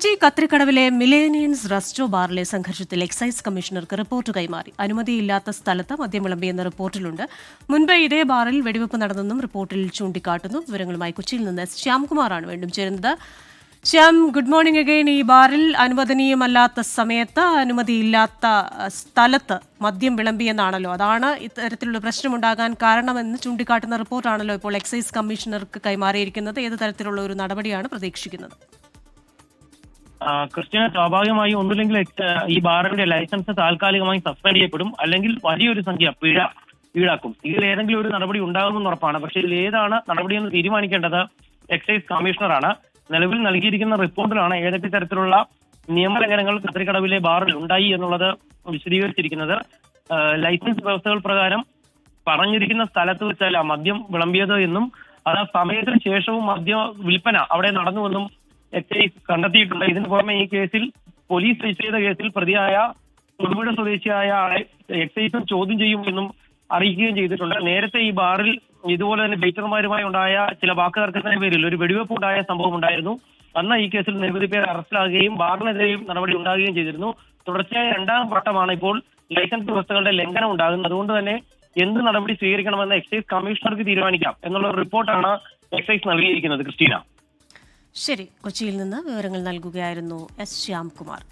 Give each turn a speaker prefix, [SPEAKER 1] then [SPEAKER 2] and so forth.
[SPEAKER 1] Kochi കത്രിക്കടവിലെ മിലേനിയൻസ് resto ബാറിലെ സംഘർഷത്തിൽ excise കമ്മീഷണർക്ക് റിപ്പോർട്ട് കൈമാറി. അനുമതിയില്ലാത്ത സ്ഥലത്ത് മദ്യം വിളമ്പിയെന്ന റിപ്പോർട്ടിലുണ്ട്. മുൻപ് ഇതേ ബാറിൽ വെടിവെപ്പ് നടന്നെന്നും റിപ്പോർട്ടിൽ ചൂണ്ടിക്കാട്ടുന്നു. വിവരങ്ങളുമായി കൊച്ചിയിൽ നിന്ന് ശ്യാംകുമാറാണ് വീണ്ടും ചേരുന്നത്. Shyam good morning again. ഈ ബാറിൽ അനുവദനീയമല്ലാത്ത സമയത്ത് അനുമതിയില്ലാത്ത സ്ഥലത്ത് മദ്യം വിളമ്പിയെന്നാണല്ലോ. അതാണ് ഇത്തരത്തിലുള്ള പ്രശ്നമുണ്ടാകാൻ കാരണമെന്ന് ചൂണ്ടിക്കാട്ടുന്ന റിപ്പോർട്ടാണല്ലോ ഇപ്പോൾ എക്സൈസ് കമ്മീഷണർക്ക് കൈമാറിയിരിക്കുന്നത്. ഏത് തരത്തിലുള്ള ഒരു നടപടിയാണ് പ്രതീക്ഷിക്കുന്നത്?
[SPEAKER 2] ക്രിസ്ത്യന് സ്വാഭാവികമായും ഒന്നുമില്ലെങ്കിൽ ഈ ബാറിന്റെ ലൈസൻസ് താൽക്കാലികമായി സസ്പെൻഡ് ചെയ്യപ്പെടും. അല്ലെങ്കിൽ വലിയൊരു സംഖ്യ പിഴ ഈടാക്കും. ഇതിൽ ഏതെങ്കിലും ഒരു നടപടി ഉണ്ടാകുമെന്ന് ഉറപ്പാണ്. പക്ഷേ ഇതിൽ ഏതാണ് നടപടിയെന്ന് തീരുമാനിക്കേണ്ടത്? എക്സൈസ് കമ്മീഷണറാണ്. നിലവിൽ നൽകിയിരിക്കുന്ന റിപ്പോർട്ടിലാണ് ഏതൊക്കെ തരത്തിലുള്ള നിയമലംഘനങ്ങൾ കത്തിരിക്കടവിലെ ബാറിൽ ഉണ്ടായി എന്നുള്ളത് വിശദീകരിച്ചിരിക്കുന്നത്. ലൈസൻസ് വ്യവസ്ഥകൾ പ്രകാരം പറഞ്ഞിരിക്കുന്ന സ്ഥലത്ത് ആ മദ്യം വിളമ്പിയത് എന്നും അത് സമയത്തിന് ശേഷവും മദ്യ വിൽപ്പന അവിടെ നടന്നുവെന്നും എക്സൈസ് കണ്ടെത്തിയിട്ടുണ്ട്. ഇതിനു പുറമെ ഈ കേസിൽ പോലീസ് രജിസ്റ്റർ ചെയ്ത കേസിൽ പ്രതിയായ തൊടുപുഴ സ്വദേശിയായ ആളെ എക്സൈസും ചോദ്യം ചെയ്യുമെന്നും അറിയിക്കുകയും ചെയ്തിട്ടുണ്ട്. നേരത്തെ ഈ ബാറിൽ ഇതുപോലെ തന്നെ ബേറ്റർമാരുമായി ഉണ്ടായ ചില വാക്കുതർക്കത്തിന്റെ പേരിൽ ഒരു വെടിവെപ്പ് ഉണ്ടായ സംഭവം ഉണ്ടായിരുന്നു. അന്ന് ഈ കേസിൽ നിരവധി പേർ അറസ്റ്റിലാകുകയും ബാറിനെതിരെയും നടപടി ഉണ്ടാകുകയും ചെയ്തിരുന്നു. തുടർച്ചയായ രണ്ടാം വട്ടമാണ് ഇപ്പോൾ ലൈസൻസ് വ്യവസ്ഥകളുടെ ലംഘനം ഉണ്ടാകുന്നത്. അതുകൊണ്ട് തന്നെ എന്ത് നടപടി സ്വീകരിക്കണമെന്ന് എക്സൈസ് കമ്മീഷണർക്ക് തീരുമാനിക്കാം. എന്നുള്ള റിപ്പോർട്ടാണ് എക്സൈസ് നൽകിയിരിക്കുന്നത് ക്രിസ്റ്റീന.
[SPEAKER 1] ശരി കൊച്ചിയിൽ നിന്ന് വിവരങ്ങൾ നൽകുകയായിരുന്നു എസ് ശ്യാംകുമാർ.